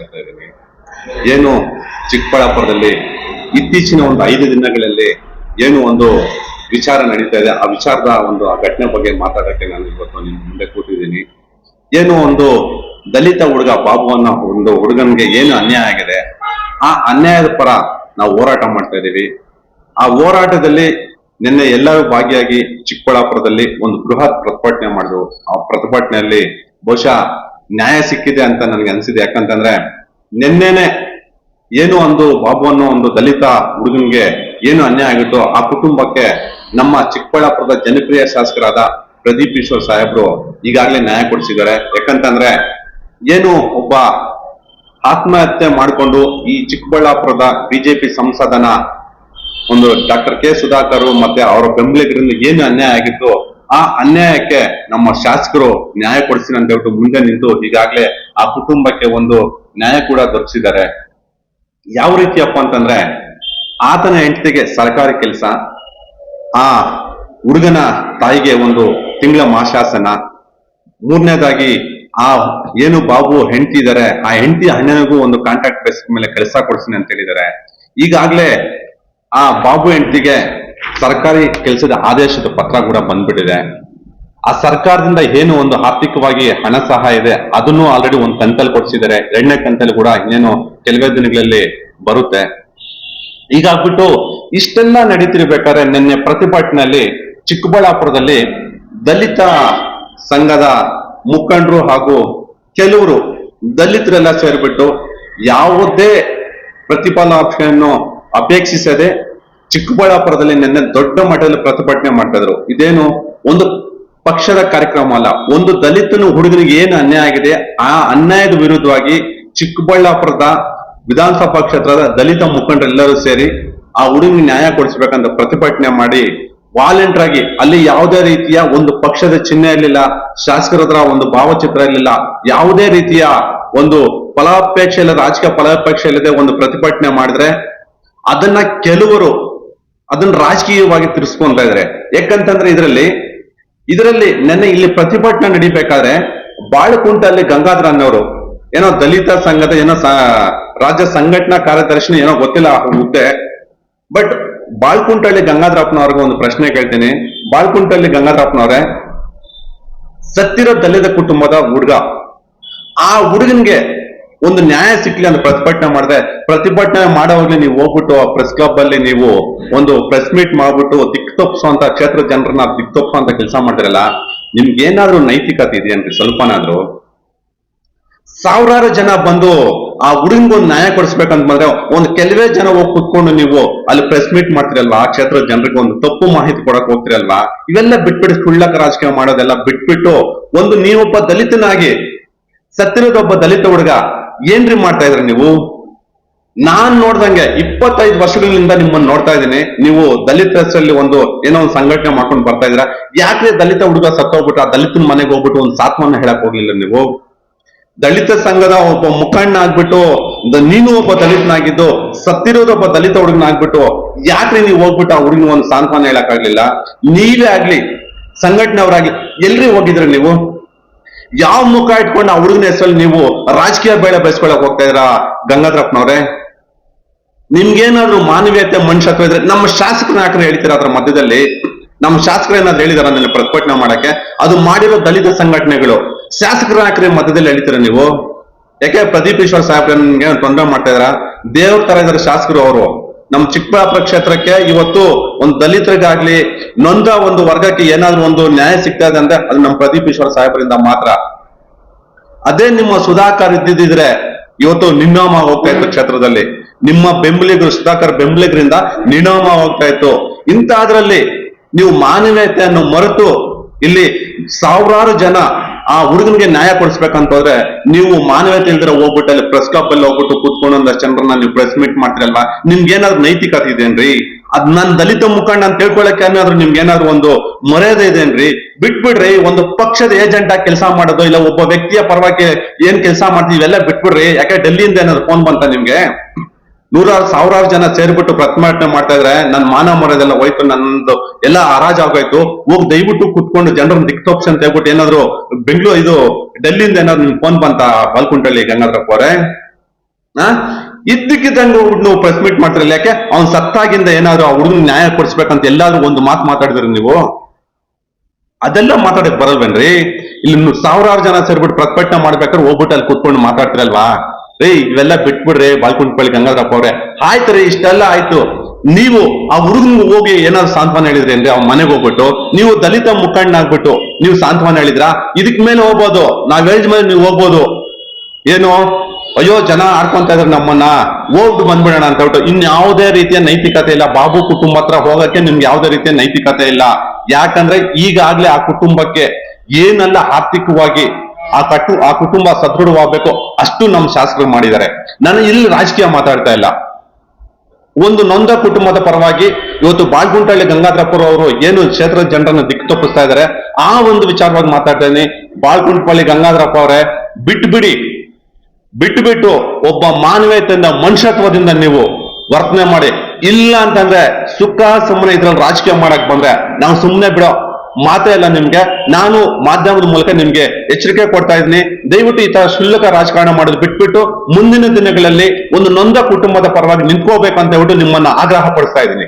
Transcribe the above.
ಹೇಳ್ತಾ ಇದ್ದೀನಿ. ಏನು ಚಿಕ್ಕಬಳ್ಳಾಪುರದಲ್ಲಿ ಇತ್ತೀಚಿನ ಒಂದು ಐದು ದಿನಗಳಲ್ಲಿ ಏನು ಒಂದು ವಿಚಾರ ನಡೀತಾ ಇದೆ, ಆ ವಿಚಾರದ ಒಂದು ಆ ಘಟನೆ ಬಗ್ಗೆ ಮಾತಾಡಕ್ಕೆ ನಾನು ಇವತ್ತು ನಿಮ್ಮ ಮುಂದೆ ಕೂತಿದ್ದೀನಿ. ಏನು ಒಂದು ದಲಿತ ಹುಡುಗ ಬಾಬು ಅನ್ನೋ ಒಂದು ಹುಡುಗನಿಗೆ ಏನು ಅನ್ಯಾಯ ಆಗಿದೆ, ಆ ಅನ್ಯಾಯದ ಪರ ನಾವು ಹೋರಾಟ ಮಾಡ್ತಾ ಇದ್ದೀವಿ. ಆ ಹೋರಾಟದಲ್ಲಿ ನಿನ್ನೆ ಎಲ್ಲರೂ ಭಾಗಿಯಾಗಿ ಚಿಕ್ಕಬಳ್ಳಾಪುರದಲ್ಲಿ ಒಂದು ಬೃಹತ್ ಪ್ರತಿಭಟನೆ ಮಾಡಿದ್ರು. ಆ ಪ್ರತಿಭಟನೆಯಲ್ಲಿ ಬಹುಶಃ ನ್ಯಾಯ ಸಿಕ್ಕಿದೆ ಅಂತ ನನಗೆ ಅನಿಸಿದೆ. ಯಾಕಂತಂದ್ರೆ ನಿನ್ನೆನೆ ಏನು ಒಂದು ಬಾಬು ಅನ್ನೋ ಒಂದು ದಲಿತ ಹುಡುಗನಿಗೆ ಏನು ಅನ್ಯಾಯ ಆಗಿತ್ತು ಆ ಕುಟುಂಬಕ್ಕೆ ನಮ್ಮ ಚಿಕ್ಕಬಳ್ಳಾಪುರದ ಜನಪ್ರಿಯ ಶಾಸಕರಾದ ಪ್ರದೀಪ್ ಈಶ್ವರ್ ಸಾಹೇಬ್ರು ಈಗಾಗಲೇ ನ್ಯಾಯ ಕೊಡಿಸಿದ್ದಾರೆ. ಯಾಕಂತಂದ್ರೆ ಏನು ಒಬ್ಬ ಆತ್ಮಹತ್ಯೆ ಮಾಡಿಕೊಂಡು ಈ ಚಿಕ್ಕಬಳ್ಳಾಪುರದ ಬಿಜೆಪಿ ಸಂಸದನ ಒಂದು ಡಾಕ್ಟರ್ ಕೆ ಸುಧಾಕರ್ ಮತ್ತೆ ಅವರ ಬೆಂಬಲಿಗರಿಂದ ಏನು ಅನ್ಯಾಯ ಆಗಿತ್ತು ಆ ಅನ್ಯಾಯಕ್ಕೆ ನಮ್ಮ ಶಾಸಕರು ನ್ಯಾಯ ಕೊಡಿಸಿ ಅಂತ ಹೇಳ್ಬಿಟ್ಟು ಮುಂದೆ ನಿಂತು ಈಗಾಗಲೇ ಆ ಕುಟುಂಬಕ್ಕೆ ಒಂದು ನ್ಯಾಯ ಕೂಡ ದೊರಕಿಸಿದ್ದಾರೆ ಯಾವ ರೀತಿಯಪ್ಪ ಅಂತಂದ್ರೆ, ಆತನ ಹೆಂಡತಿಗೆ ಸರ್ಕಾರಿ ಕೆಲಸ, ಆ ಹುಡುಗನ ತಾಯಿಗೆ ಒಂದು ತಿಂಗಳ ಮಾಶಾಸನ ಮೂರನೇದಾಗಿ ಆ ಏನು ಬಾಬು ಹೆಂಡತಿ ಇದ್ದಾರೆ ಆ ಹೆಂಡತಿ ಅಣ್ಣನಿಗೂ ಒಂದು ಕಾಂಟ್ರಾಕ್ಟ್ ಬೇಸ್ ಮೇಲೆ ಕೆಲಸ ಕೊಡ್ತೀನಿ ಅಂತ ಹೇಳಿದ್ದಾರೆ. ಈಗಾಗ್ಲೇ ಆ ಬಾಬು ಹೆಂಡತಿಗೆ ಸರ್ಕಾರಿ ಕೆಲಸದ ಆದೇಶದ ಪತ್ರ ಕೂಡ ಬಂದ್ಬಿಟ್ಟಿದೆ. ಆ ಸರ್ಕಾರದಿಂದ ಏನು ಒಂದು ಆರ್ಥಿಕವಾಗಿ ಹಣ ಸಹಾಯ ಇದೆ, ಅದನ್ನು ಆಲ್ರೆಡಿ ಒಂದು ಕಂತಲ್ಲಿ ಕೊಡಿಸಿದ್ದಾರೆ. ಎರಡನೇ ಕಂತಲ್ಲಿ ಕೂಡ ಇನ್ನೇನು ಕೆಲವೇ ದಿನಗಳಲ್ಲಿ ಬರುತ್ತೆ. ಈಗಾಗ್ಬಿಟ್ಟು ಇಷ್ಟೆಲ್ಲ ನಡೀತಿರ್ಬೇಕಾದ್ರೆ ನಿನ್ನೆ ಪ್ರತಿಭಟನೆಯಲ್ಲಿ ಚಿಕ್ಕಬಳ್ಳಾಪುರದಲ್ಲಿ ದಲಿತ ಸಂಘದ ಮುಖಂಡರು ಹಾಗೂ ಕೆಲವರು ದಲಿತರೆಲ್ಲ ಸೇರಿಬಿಟ್ಟು ಯಾವುದೇ ಪ್ರತಿಫಲಾಪೆಯನ್ನು ಅಪೇಕ್ಷಿಸದೆ ಚಿಕ್ಕಬಳ್ಳಾಪುರದಲ್ಲಿ ನಿನ್ನೆ ದೊಡ್ಡ ಮಟ್ಟದಲ್ಲಿ ಪ್ರತಿಭಟನೆ ಮಾಡ್ತಾ ಇದ್ರು ಇದೇನು ಒಂದು ಪಕ್ಷದ ಕಾರ್ಯಕ್ರಮ ಅಲ್ಲ, ಒಂದು ದಲಿತನು ಹುಡುಗನಿಗೆ ಏನು ಅನ್ಯಾಯ ಆಗಿದೆ, ಆ ಅನ್ಯಾಯದ ವಿರುದ್ಧವಾಗಿ ಚಿಕ್ಕಬಳ್ಳಾಪುರದ ವಿಧಾನಸಭಾ ಕ್ಷೇತ್ರದ ದಲಿತ ಮುಖಂಡರೆಲ್ಲರೂ ಸೇರಿ ಆ ಹುಡುಗನಿಗೆ ನ್ಯಾಯ ಕೊಡಿಸ್ಬೇಕಂತ ಪ್ರತಿಭಟನೆ ಮಾಡಿ ವಾಲೆಂಟರ್ ಆಗಿ ಅಲ್ಲಿ ಯಾವುದೇ ರೀತಿಯ ಒಂದು ಪಕ್ಷದ ಚಿಹ್ನೆ ಇರಲಿಲ್ಲ, ಶಾಸಕರ ಒಂದು ಭಾವಚಿತ್ರ ಇರಲಿಲ್ಲ, ಯಾವುದೇ ರೀತಿಯ ಒಂದು ಫಲಾಪೇಕ್ಷೆ ಇಲ್ಲದೆ, ರಾಜಕೀಯ ಫಲಾಪೇಕ್ಷೆ ಇಲ್ಲದೆ ಒಂದು ಪ್ರತಿಭಟನೆ ಮಾಡಿದ್ರೆ ಅದನ್ನ ಕೆಲವರು ಅದನ್ನ ರಾಜಕೀಯವಾಗಿ ತಿರ್ಸ್ಕೊಂತ ಇದ್ರೆ. ಯಾಕಂತಂದ್ರೆ ಇದರಲ್ಲಿ ಇದರಲ್ಲಿ ನೆನ್ನೆ ಇಲ್ಲಿ ಪ್ರತಿಭಟನೆ ನಡಿಬೇಕಾದ್ರೆ ಬಾಳಕುಂಟಲ್ಲಿ ಗಂಗಾಧರ ಅನ್ನೋರು, ಏನೋ ದಲಿತ ಸಂಘದ, ಏನೋ ರಾಜ್ಯ ಸಂಘಟನಾ ಕಾರ್ಯದರ್ಶಿನಿ ಏನೋ ಗೊತ್ತಿಲ್ಲ ಹುದ್ದೆ. ಬಟ್ ಬಾಳ್ಕುಂಟಳ್ಳಿ ಗಂಗಾಧರಪ್ಪನವ್ರಿಗೆ ಒಂದು ಪ್ರಶ್ನೆ ಕೇಳ್ತೀನಿ. ಬಾಳ್ಕುಂಟಳ್ಳಿ ಗಂಗಾಧರಪ್ಪನವ್ರೆ, ಸತ್ತಿರೋ ದಲಿತ ಕುಟುಂಬದ ಹುಡುಗ, ಆ ಹುಡುಗನ್ಗೆ ಒಂದು ನ್ಯಾಯ ಸಿಕ್ಲಿ ಅಂತ ಪ್ರತಿಭಟನೆ ಮಾಡಿದೆ, ಪ್ರತಿಭಟನೆ ಮಾಡೋವಾಗ್ಲಿ ನೀವು ಹೋಗ್ಬಿಟ್ಟು ಆ ಪ್ರೆಸ್ ಕ್ಲಬ್ ಅಲ್ಲಿ ನೀವು ಒಂದು ಪ್ರೆಸ್ ಮೀಟ್ ಮಾಡ್ಬಿಟ್ಟು ದಿಕ್ ತಪ್ಪಿಸುವಂತ ಕ್ಷೇತ್ರ ಜನರನ್ನ ದಿಕ್ ಅಂತ ಕೆಲಸ ಮಾಡಿದ್ರಲ್ಲ ನಿಮ್ಗೆ ಏನಾದ್ರೂ ನೈತಿಕತೆ ಇದೆಯನ್ರಿ? ಸ್ವಲ್ಪನಾದ್ರೂ? ಸಾವಿರಾರು ಜನ ಬಂದು ಆ ಹುಡುಗ ಒಂದು ನ್ಯಾಯ ಕೊಡಿಸ್ಬೇಕಂತ ಬಂದ್ರೆ ಒಂದು ಕೆಲವೇ ಜನ ಹೋಗಿ ಕುತ್ಕೊಂಡು ನೀವು ಅಲ್ಲಿ ಪ್ರೆಸ್ ಮೀಟ್ ಮಾಡ್ತಿರಲ್ವಾ ಆ ಕ್ಷೇತ್ರದ ಜನರಿಗೆ ಒಂದು ತಪ್ಪು ಮಾಹಿತಿ ಕೊಡಕ್ ಹೋಗ್ತಿರಲ್ವಾ? ಇವೆಲ್ಲ ಬಿಟ್ಬಿಟ್ಟು ಸುಳ್ಳಕ ರಾಜಕೀಯ ಮಾಡೋದೆಲ್ಲ ಬಿಟ್ಬಿಟ್ಟು ಒಂದು ನೀವೊಬ್ಬ ದಲಿತನಾಗಿ ಸತ್ತಿರೋದೊಬ್ಬ ದಲಿತ ಹುಡುಗ ಏನ್ರಿ ಮಾಡ್ತಾ ಇದ್ರಿ ನೀವು? ನಾನ್ ನೋಡ್ದಂಗೆ ಇಪ್ಪತ್ತೈದು ವರ್ಷಗಳಿಂದ ನಿಮ್ಮನ್ನ ನೋಡ್ತಾ ಇದ್ದೀನಿ. ನೀವು ದಲಿತ ಹೆಸರಲ್ಲಿ ಒಂದು ಏನೋ ಒಂದು ಸಂಘಟನೆ ಮಾಡ್ಕೊಂಡು ಬರ್ತಾ ಇದ್ರ ಯಾಕೆ ದಲಿತ ಹುಡುಗ ಸತ್ತೋಗ್ಬಿಟ್ಟು ಆ ದಲಿತನ ಮನೆಗೆ ಹೋಗ್ಬಿಟ್ಟು ಒಂದು ಸಾತ್ವನ್ನ ಹೇಳಕ್ ಹೋಗ್ಲಿಲ್ಲ ನೀವು? ದಲಿತ ಸಂಘದ ಒಬ್ಬ ಮುಖಂಡ ಆಗ್ಬಿಟ್ಟು ನೀನು ಒಬ್ಬ ದಲಿತನಾಗಿದ್ದು ಸತ್ತಿರೋದೊಬ್ಬ ದಲಿತ ಹುಡುಗನಾಗ್ಬಿಟ್ಟು ಯಾಕ್ರಿ ನೀವು ಹೋಗ್ಬಿಟ್ಟು ಆ ಹುಡುಗನ ಒಂದು ಸಾಂತ್ವನ ಹೇಳಕ್ಕಾಗ್ಲಿಲ್ಲ ನೀವೇ ಆಗ್ಲಿ ಸಂಘಟನೆಯವರಾಗ್ಲಿ ಎಲ್ರಿ ಹೋಗಿದ್ರಿ ನೀವು? ಯಾವ ಮುಖ ಇಟ್ಕೊಂಡು ಆ ಹುಡುಗನ ಹೆಸರಲ್ಲಿ ನೀವು ರಾಜಕೀಯ ಬೇಳೆ ಬಯಸ್ಕೊಳಕ್ ಹೋಗ್ತಾ ಇದ್ರ ಗಂಗಾಧರಪ್ಪನವ್ರೆ? ನಿಮ್ಗೇನಾದ್ರೂ ಮಾನವೀಯತೆ, ಮನುಷ್ಯತ್ವ ಇದ್ರೆ ನಮ್ಮ ಶಾಸಕರ ಯಾಕಂದ್ರೆ ಹೇಳ್ತೀರಾ ಅದ್ರ ಮಧ್ಯದಲ್ಲಿ? ನಮ್ಮ ಶಾಸಕರು ಏನಾದ್ರು ಹೇಳಿದಾರ ನನ್ನ ಪ್ರತಿಭಟನೆ ಮಾಡಕ್ಕೆ? ಅದು ಮಾಡಿರೋ ದಲಿತ ಸಂಘಟನೆಗಳು. ಶಾಸಕರ ಯಾಕ್ರೆ ಮಧ್ಯದಲ್ಲಿ ಹೇಳ್ತೀರ ನೀವು? ಯಾಕೆ ಪ್ರದೀಪ್ ಈಶ್ವರ್ ನಿಮ್ಗೆ ತೊಂದರೆ ಮಾಡ್ತಾ ಇದ್ರ ದೇವ್ರ ತರ ಇದಾರೆ ಶಾಸಕರು ಅವರು. ನಮ್ಮ ಚಿಕ್ಕಬಳ್ಳಾಪುರ ಕ್ಷೇತ್ರಕ್ಕೆ ಇವತ್ತು ಒಂದು ದಲಿತರಿಗಾಗ್ಲಿ, ನೊಂದ ಒಂದು ವರ್ಗಕ್ಕೆ ಏನಾದ್ರೂ ಒಂದು ನ್ಯಾಯ ಸಿಗ್ತಾ ಇದೆ ಅಂದ್ರೆ ಅದು ನಮ್ಮ ಪ್ರದೀಪ್ ಈಶ್ವರ ಸಾಹೇಬರಿಂದ ಮಾತ್ರ. ಅದೇ ನಿಮ್ಮ ಸುಧಾಕರ್ ಇದ್ದಿದ್ರೆ ಇವತ್ತು ನಿನ್ನಾಮ ಹೋಗ್ತಾ ಇತ್ತು ಕ್ಷೇತ್ರದಲ್ಲಿ. ನಿಮ್ಮ ಬೆಂಬಲಿಗರು ಸುಧಾಕರ್ ಬೆಂಬಲಿಗರಿಂದ ನಿನ್ನಾಮ ಹೋಗ್ತಾ ಇತ್ತು. ಇಂತಹದ್ರಲ್ಲಿ ನೀವು ಮಾನವೀಯತೆಯನ್ನು ಮರೆತು ಇಲ್ಲಿ ಸಾವಿರಾರು ಜನ ಆ ಹುಡುಗನಿಗೆ ನ್ಯಾಯ ಕೊಡಿಸ್ಬೇಕಂತ ಹೋದ್ರೆ ನೀವು ಮಾನವೀಯತೆ ಇಲ್ದಿರ ಹೋಗ್ಬಿಟ್ಟು ಅಲ್ಲಿ ಪ್ರೆಸ್ ಕ್ಲಬ್ ಅಲ್ಲಿ ಹೋಗ್ಬಿಟ್ಟು ಕೂತ್ಕೊಂಡು ಒಂದಷ್ಟು ಜನರನ್ನ ನೀವು ಪ್ರೆಸ್ ಮೀಟ್ ಮಾಡ್ತಿರಲ್ವಾ? ನಿಮ್ಗೆ ಏನಾದ್ರು ನೈತಿಕತೆ ಇದೇನ್ರಿ? ಅದ್ ನನ್ ದಲಿತ ಮುಖಂಡ ಅಂತ ತಿಳ್ಕೊಳಕ್ಕೆ ಏನಾದ್ರು ನಿಮ್ಗೆ ಏನಾದ್ರು ಒಂದು ಮರ್ಯಾದೆ ಇದೇನ್ರಿ? ಬಿಟ್ಬಿಡ್ರಿ, ಒಂದು ಪಕ್ಷದ ಏಜೆಂಟ್ ಆಗಿ ಕೆಲಸ ಮಾಡೋದು ಇಲ್ಲ ಒಬ್ಬ ವ್ಯಕ್ತಿಯ ಪರವಾಗಿ ಏನ್ ಕೆಲಸ ಮಾಡ್ತೀವಿ ಇವೆಲ್ಲ ಬಿಟ್ಬಿಡ್ರಿ. ಯಾಕೆ ಡೆಲ್ಲಿಯಿಂದ ಏನಾದ್ರು ಫೋನ್ ಬಂತ ನಿಮ್ಗೆ? ನೂರಾರು ಸಾವಿರಾರು ಜನ ಸೇರ್ಬಿಟ್ಟು ಪ್ರತಿಭಟನೆ ಮಾಡ್ತಾ ಇದ್ರೆ ನನ್ನ ಮಾನ ಮರದೆಲ್ಲ ಹೋಯ್ತು, ನನ್ನದು ಎಲ್ಲ ಆಗೋಯ್ತು ಹೋಗಿ ದಯವಿಟ್ಟು ಕುತ್ಕೊಂಡು ಜನರನ್ನ ಅಂತ ಹೇಳ್ಬಿಟ್ಟು ಏನಾದ್ರು ಬೆಂಗಳೂರು ಇದು ಡೆಲ್ಲಿಯಿಂದ ಏನಾದ್ರು ನಿಮ್ ಫೋನ್ ಬಂತ? ಬಾಲ್ಕುಂಟಳ್ಳಿ ಗಂಗಾಧರ ಅವರೇ? ಆ? ಇದ್ದಕ್ಕಿದ್ದಂಗೆ ನೀವು ಪ್ರೆಸ್ ಮೀಟ್ ಮಾಡ್ತಿರಲ್ಲ ಯಾಕೆ? ಅವ್ನ್ ಸತ್ತಾಗಿಂದ ಏನಾದ್ರು ಆ ಹುಡುಗನ ನ್ಯಾಯ ಕೊಡಿಸ್ಬೇಕಂತ ಎಲ್ಲಾದ್ರೂ ಒಂದು ಮಾತು ಮಾತಾಡಿದ್ರಿ ನೀವು? ಅದೆಲ್ಲ ಮಾತಾಡಕ್ ಬರಲ್ವೇನ್ರಿ? ಇಲ್ಲಿ ಸಾವಿರಾರು ಜನ ಸೇರ್ಬಿಟ್ಟು ಪ್ರತಿಭಟನೆ ಮಾಡ್ಬೇಕಾದ್ರೆ ಹೋಗ್ಬಿಟ್ಟು ಅಲ್ಲಿ ಕುತ್ಕೊಂಡು ಮಾತಾಡ್ತಿರಲ್ವಾ? ರೀ ಇವೆಲ್ಲ ಬಿಟ್ಬಿಡ್ರಿ ಬಾಲ್ಕುಂಟ್ಪಳ್ಳಿ ಗಂಗಾಧರಪ್ಪ ಅವ್ರೆ. ಆಯ್ತು ರೀ, ಇಷ್ಟೆಲ್ಲ ಆಯ್ತು. ನೀವು ಆ ಹುಡುಗನ್ಗೆ ಹೋಗಿ ಏನಾದ್ರು ಸಾಂತ್ವನ ಹೇಳಿದ್ರಿ ಅಂದ್ರೆ ಅವ್ನ ಮನೆಗೆ ಹೋಗ್ಬಿಟ್ಟು, ನೀವು ದಲಿತ ಮುಖಂಡನಾಗ್ಬಿಟ್ಟು ನೀವು ಸಾಂತ್ವನ ಹೇಳಿದ್ರಾ? ಇದಕ್ ಮೇಲೆ ಹೋಗ್ಬೋದು. ನಾವ್ ಹೇಳಿದ ಮೇಲೆ ನೀವು ಹೋಗ್ಬೋದು. ಏನು? ಅಯ್ಯೋ, ಜನ ಆಡ್ಕೊಂತ ಇದ್ರೆ ನಮ್ಮನ್ನ. ಹೋಗ್ಬಿಟ್ಟು ಬಂದ್ಬಿಡೋಣ ಅಂತ ಹೇಳ್ಬಿಟ್ಟು ಇನ್ಯಾವುದೇ ರೀತಿಯ ನೈತಿಕತೆ ಇಲ್ಲ. ಬಾಬು ಕುಟುಂಬ ಹತ್ರ ಹೋಗಕ್ಕೆ ನಿಮ್ಗೆ ಯಾವುದೇ ರೀತಿಯ ನೈತಿಕತೆ ಇಲ್ಲ. ಯಾಕಂದ್ರೆ ಈಗಾಗ್ಲೇ ಆ ಕುಟುಂಬಕ್ಕೆ ಏನಲ್ಲ ಆರ್ಥಿಕವಾಗಿ ಆ ಕಟ್ಟು, ಆ ಕುಟುಂಬ ಸದೃಢವಾಗಬೇಕು. ಅಷ್ಟು ನಮ್ಮ ಶಾಸಕರು ಮಾಡಿದ್ದಾರೆ. ನಾನು ಇಲ್ಲಿ ರಾಜಕೀಯ ಮಾತಾಡ್ತಾ ಇಲ್ಲ. ಒಂದು ನೊಂದ ಕುಟುಂಬದ ಪರವಾಗಿ ಇವತ್ತು ಬಾಳ್ಗುಂಟಳ್ಳಿ ಗಂಗಾಧರಪ್ಪರು ಅವರು ಏನು ಕ್ಷೇತ್ರದ ಜನರನ್ನು ದಿಕ್ಕು ತಪ್ಪಿಸ್ತಾ ಇದ್ದಾರೆ, ಆ ಒಂದು ವಿಚಾರವಾಗಿ ಮಾತಾಡ್ತಾ ಇದ್ದೀನಿ. ಗಂಗಾಧರಪ್ಪ ಅವರೇ, ಬಿಟ್ಬಿಡಿ. ಬಿಟ್ಟು ಒಬ್ಬ ಮಾನವೀಯತೆಯಿಂದ, ಮನುಷ್ಯತ್ವದಿಂದ ನೀವು ವರ್ತನೆ ಮಾಡಿ. ಇಲ್ಲ ಅಂತಂದ್ರೆ ಸುಖ ಸುಮ್ಮನೆ ಇದ್ರಲ್ಲಿ ರಾಜಕೀಯ ಮಾಡಕ್ ಬಂದ್ರೆ ನಾವು ಸುಮ್ಮನೆ ಬಿಡೋ ಮಾತೇ ಇಲ್ಲ ನಿಮ್ಗೆ. ನಾನು ಮಾಧ್ಯಮದ ಮೂಲಕ ನಿಮ್ಗೆ ಎಚ್ಚರಿಕೆ ಕೊಡ್ತಾ ಇದ್ದೀನಿ. ದಯವಿಟ್ಟು ಈ ತರ ಶುಲ್ಕ ರಾಜಕಾರಣ ಮಾಡೋದು ಬಿಟ್ಬಿಟ್ಟು ಮುಂದಿನ ದಿನಗಳಲ್ಲಿ ಒಂದು ನೊಂದ ಕುಟುಂಬದ ಪರವಾಗಿ ನಿಂತ್ಕೋಬೇಕಂತ ಹೇಳ್ಬಿಟ್ಟು ನಿಮ್ಮನ್ನ ಆಗ್ರಹ ಪಡಿಸ್ತಾ ಇದ್ದೀನಿ.